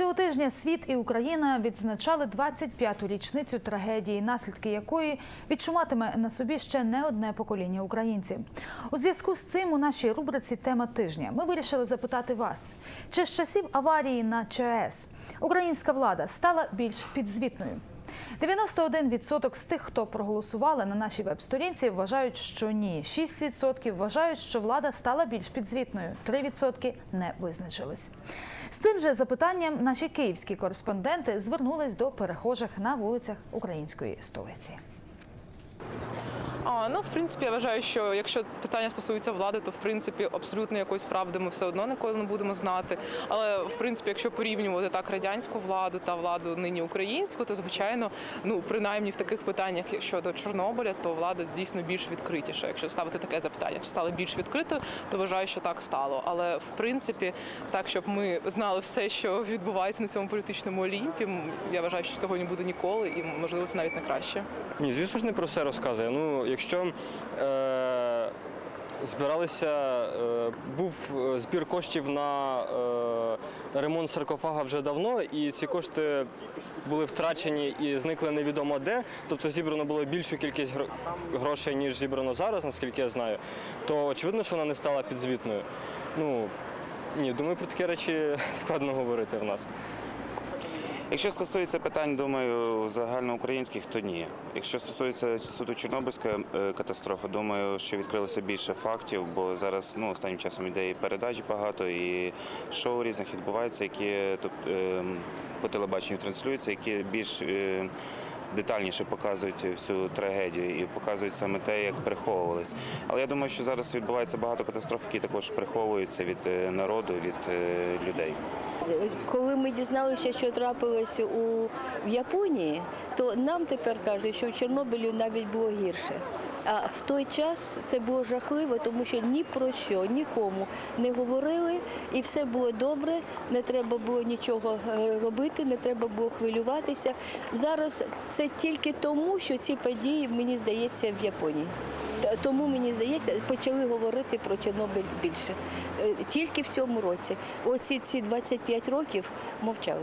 Цього тижня світ і Україна відзначали 25-ту річницю трагедії, наслідки якої відчуватиме на собі ще не одне покоління українців. У зв'язку з цим у нашій рубриці Тема тижня ми вирішили запитати вас: чи з часів аварії на ЧАЕС українська влада стала більш підзвітною? 91% з тих, хто проголосували на нашій веб-сторінці, вважають, що ні. 6% вважають, що влада стала більш підзвітною. 3% не визначились. З цим же запитанням наші київські кореспонденти звернулись до перехожих на вулицях української столиці. А, ну, в принципі, я вважаю, що якщо питання стосується влади, то в принципі абсолютно якоїсь правди ми все одно ніколи не будемо знати. Але в принципі, якщо порівнювати так радянську владу та владу нині українську, то звичайно, ну принаймні в таких питаннях щодо Чорнобиля, то влада дійсно більш відкритіша. Якщо ставити таке запитання, чи стало більш відкритою, то вважаю, що так стало. Але в принципі, так щоб ми знали все, що відбувається на цьому політичному олімпі, я вважаю, що цього не буде ніколи, і можливо це навіть не краще. Ні, звісно ж не про все розказує. Ну, якщо е, збиралися, е, був е, збір коштів на е, ремонт саркофага вже давно, і ці кошти були втрачені і зникли невідомо де. Тобто зібрано було більшу кількість грошей, ніж зібрано зараз, наскільки я знаю, то очевидно, що вона не стала підзвітною. Ну, ні, думаю, про такі речі складно говорити в нас. Якщо стосується питань, думаю, загальноукраїнських, то ні. Якщо стосується суду Чорнобильської е, катастрофи, думаю, що відкрилося більше фактів, бо зараз ну, останнім часом ідеї передач багато, і шоу різних відбувається, які тобто, ем, по телебаченню транслюються, які більш е, детальніше показують всю трагедію і показують саме те, як приховувались. Але я думаю, що зараз відбувається багато катастроф, які також приховуються від е, народу, від е, людей. Коли ми дізналися, що трапилося у Японії, то нам тепер кажуть, що в Чорнобилі навіть було гірше. А в той час це було жахливо, тому що ні про що, нікому не говорили, і все було добре. Не треба було нічого е, робити, не треба було хвилюватися. Зараз це тільки тому, що ці події, мені здається, в Японії. Тому мені здається, почали говорити про Чорнобиль більше. Е, Тільки в цьому році. Оці ці 25 років мовчали.